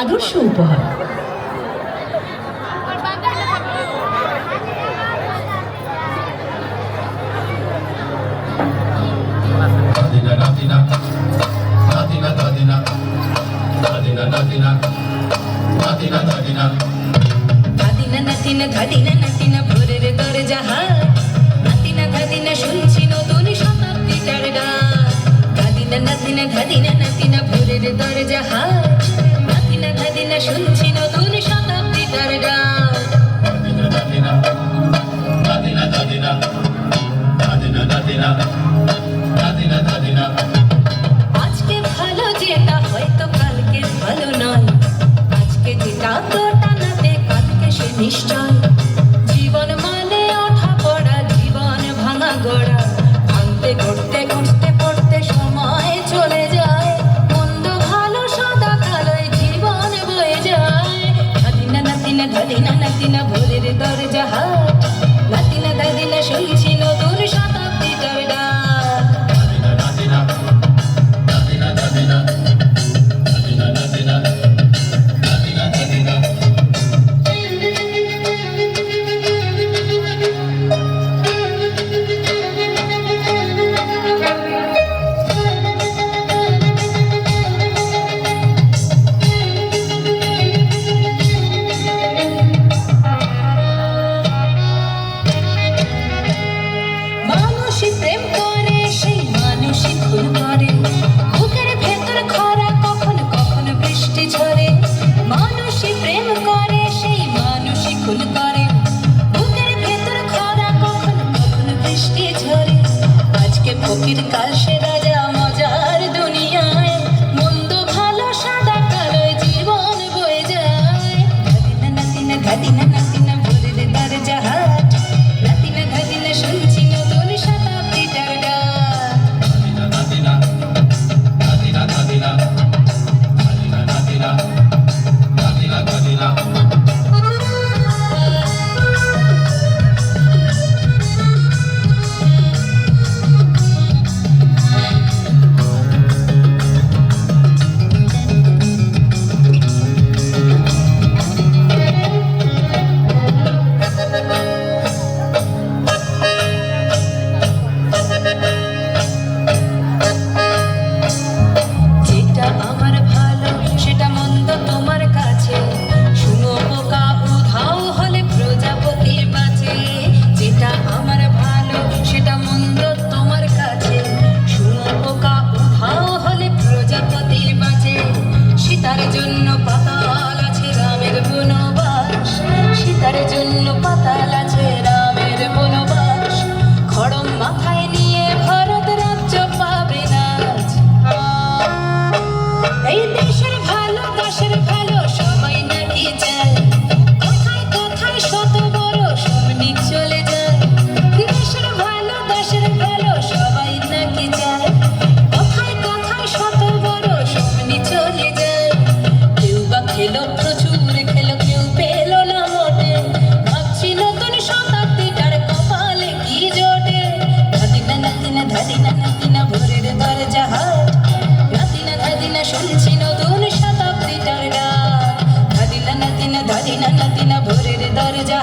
আদর্শ উপহার। ধাদিনা নাতিনা ভোরের দরজা হা। আজকে ভালো যেটা হয়তো কালকে ভালো নয়। আজকে যেটা তো টানাতে কালকে সে নিশ্চয়। করে, মানুষই প্রেম করে, সেই মানুষই খুন করে। বুকের ভেতর খরা কখন কখন বৃষ্টি ঝরে, আজকে ফকির কাল সে দেশের ভালোবাসার জান্নাতি না ভোরের দরজা